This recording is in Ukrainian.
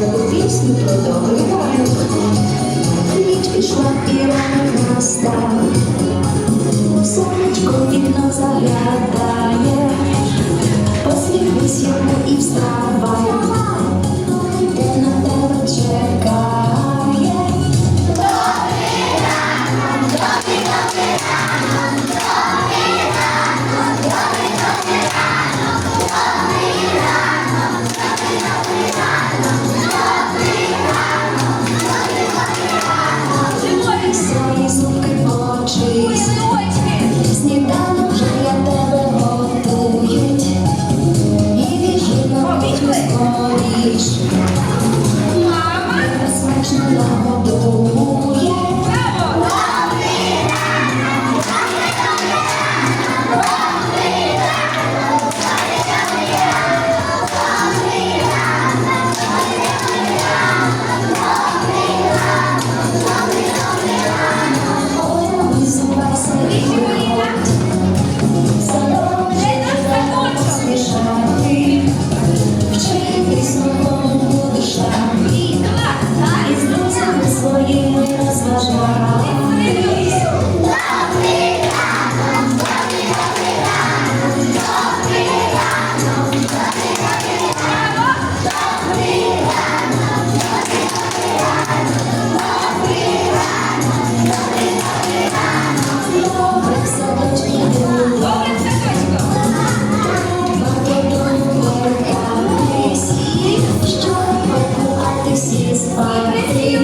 таку пісню про добрий ранок. 一 soy crecido.